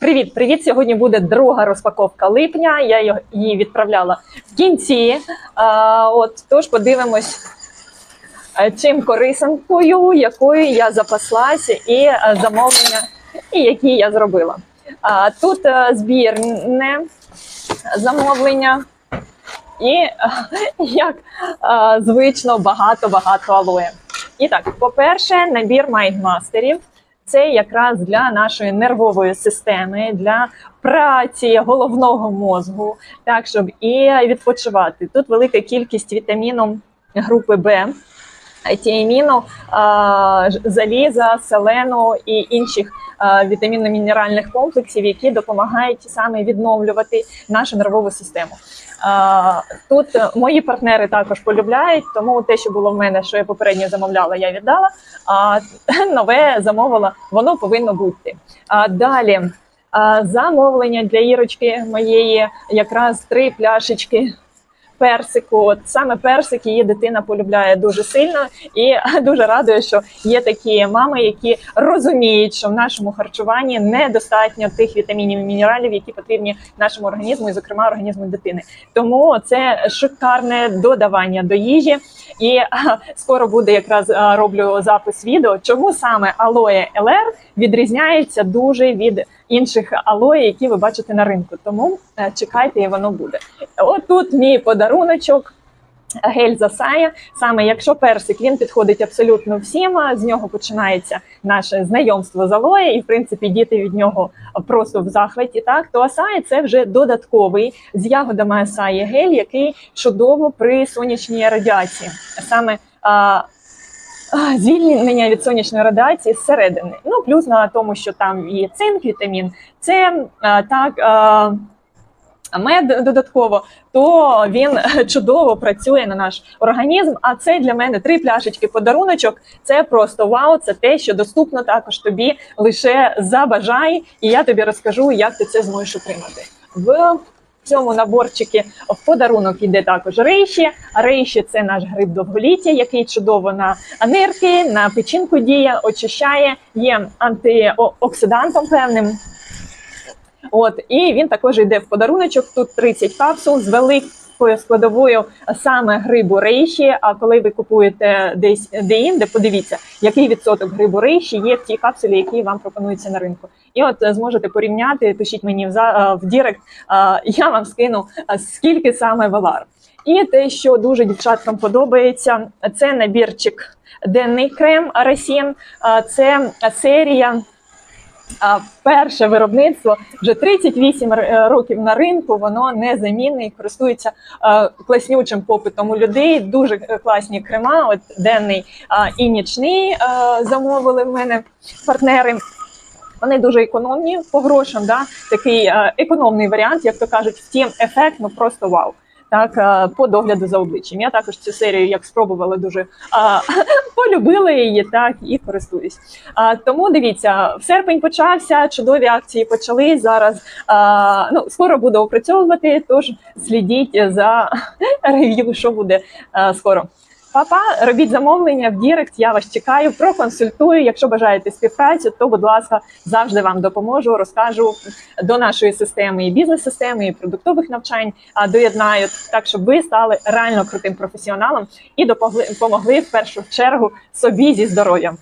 Привіт, привіт! Сьогодні буде друга розпаковка липня. Я її відправляла в кінці. А, от тож подивимось, е, чим корисанкою, якою я запаслася, і е, замовлення, і які я зробила. А, тут е, збірне замовлення. І як звично багато-багато алоє. І так, по-перше, набір майндмастерів. Це якраз для нашої нервової системи, для праці головного мозку, так щоб і відпочивати. Тут велика кількість вітаміну групи Б, тіаміну, заліза, селену і інших вітамінно-мінеральних комплексів, які допомагають саме відновлювати нашу нервову систему. Тут мої партнери також полюбляють, тому те, що було в мене, що я попередньо замовляла, я віддала. А нове замовила, воно повинно бути. Далі замовлення для Ірочки моєї якраз три пляшечки. Персику, от саме персик її дитина полюбляє дуже сильно і дуже радує, що є такі мами, які розуміють, що в нашому харчуванні недостатньо тих вітамінів і мінералів, які потрібні нашому організму, і зокрема організму дитини. Тому це шикарне додавання до їжі. І скоро буде якраз роблю запис відео, чому саме алоє ЛР відрізняється дуже від інших алої, які ви бачите на ринку. Тому е, чекайте, і воно буде. Отут мій подаруночок. Гель засає. Саме якщо персик він підходить абсолютно всім, з нього починається наше знайомство з алоє, і в принципі діти від нього просто в захваті. Так то асає це вже додатковий з ягодами асаї гель, який чудово при сонячній радіації. Саме звільнення від сонячної радіації зсередини. Ну плюс на тому, що там є цинк, вітамін, це так. Мед додатково, то він чудово працює на наш організм. А це для мене три пляшечки подаруночок. Це просто вау. Це те, що доступно також тобі. Лише забажай, і я тобі розкажу, як ти це зможеш отримати. В цьому наборчики в подарунок іде також рейші. Рейші це наш гриб довголіття, який чудово на нирки, на печінку діє, очищає, є антиоксидантом певним. От і він також йде в подаруночок. Тут 30 капсул з великою складовою саме грибу рейші. А коли ви купуєте десь де-інде, подивіться, який відсоток грибу рейші є в тій капсулі, які вам пропонуються на ринку. І от е, зможете порівняти. Пишіть мені в е, в Дірект. е, Я вам скину е, скільки саме велар. І те, що дуже дівчаткам подобається, це набірчик денний крем Арасін. Е, Це серія. Перше виробництво вже 38 р- е, років на ринку. Воно незамінне і користується е, класнючим попитом у людей. Дуже е, класні крема. От денний і нічний замовили в мене партнери. Вони дуже економні по грошам. Да? Такий економний варіант, як то кажуть, втім, ефект ну просто вау. Так, по догляду за обличчям. Я також цю серію, як спробувала, дуже а, полюбила її, так і користуюсь. А, тому дивіться, в серпень почався, чудові акції почали. Зараз а, ну скоро буду опрацьовувати. Тож слідіть за рев'ю, що буде а, скоро. Папа, робіть замовлення в Дірект. Я вас чекаю, проконсультую. Якщо бажаєте співпрацю, то будь ласка, завжди вам допоможу, розкажу до нашої системи і бізнес-системи, і продуктових навчань доєднаю, так щоб ви стали реально крутим професіоналом і допомогли, в першу чергу собі зі здоров'ям.